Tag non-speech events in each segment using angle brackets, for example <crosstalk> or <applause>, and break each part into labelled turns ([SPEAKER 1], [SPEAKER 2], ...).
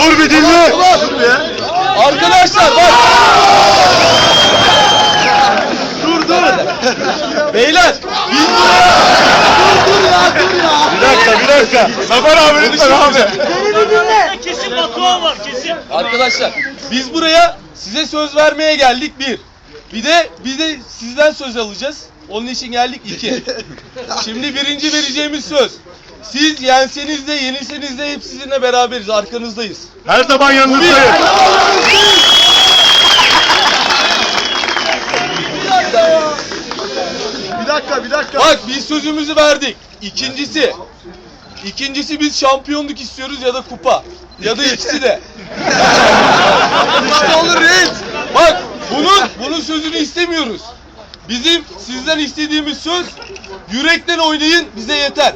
[SPEAKER 1] Dur bir dinle.
[SPEAKER 2] Arkadaşlar bak. dur dur. Beyler. Biz
[SPEAKER 1] Bir dakika bir dakika. Zafer abi lütfen abi.
[SPEAKER 3] Kesin Batuhan var kesin.
[SPEAKER 2] Arkadaşlar biz buraya size söz vermeye geldik bir. Bir de bir de sizden söz alacağız. Onun için geldik iki. <laughs> Şimdi birinci vereceğimiz söz. Siz yenseniz de yenilseniz de hep sizinle beraberiz. Arkanızdayız.
[SPEAKER 1] Her zaman yanınızdayız.
[SPEAKER 4] Bir dakika bir dakika.
[SPEAKER 2] Bak biz sözümüzü verdik. İkincisi. İkincisi biz şampiyonluk istiyoruz ya da kupa. Ya da ikisi de.
[SPEAKER 4] İşte olur reis.
[SPEAKER 2] Bak bunun bunun sözünü istemiyoruz. Bizim sizden istediğimiz söz yürekten oynayın bize yeter.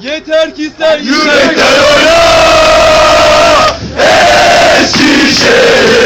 [SPEAKER 2] Yeter ki sen
[SPEAKER 1] Yürekten oyna! Eskişehir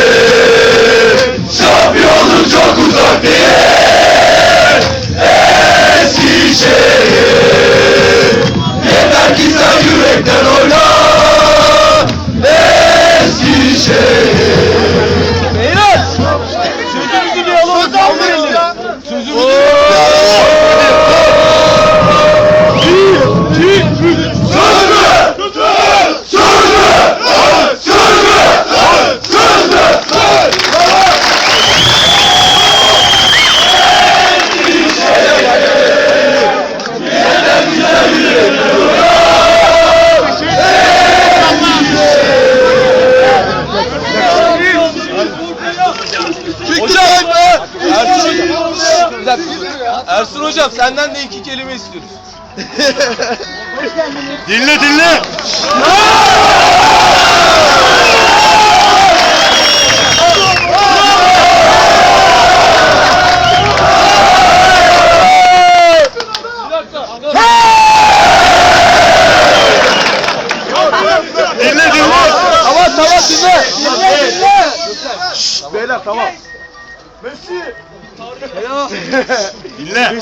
[SPEAKER 2] Ersun hocam senden de iki kelime istiyoruz.
[SPEAKER 1] Dinle dinle. Dinle dinle.
[SPEAKER 2] Tamam tamam dinle.
[SPEAKER 4] Beyler tamam.
[SPEAKER 1] Dinle.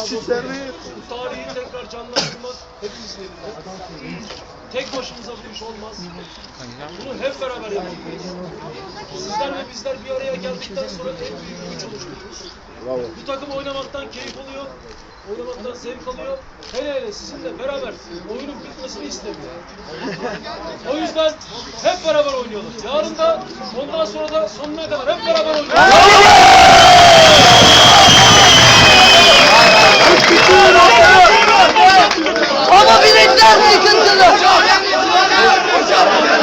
[SPEAKER 3] Tarihi tekrar canlandırmak hepimizin elinde. Tek başımıza bu iş olmaz. Bunu hep beraber yapmalıyız. Sizler ve bizler bir araya geldikten sonra en büyük güç oluştururuz. Bu takım oynamaktan keyif alıyor. Oynamaktan zevk alıyor. Hele hele sizinle beraber oyunun bitmesini istemiyor. O yüzden hep beraber oynayalım. Yarın da ondan sonra da sonuna kadar hep beraber Hocam
[SPEAKER 5] yıkıntılı. Hocam yıkıntılı.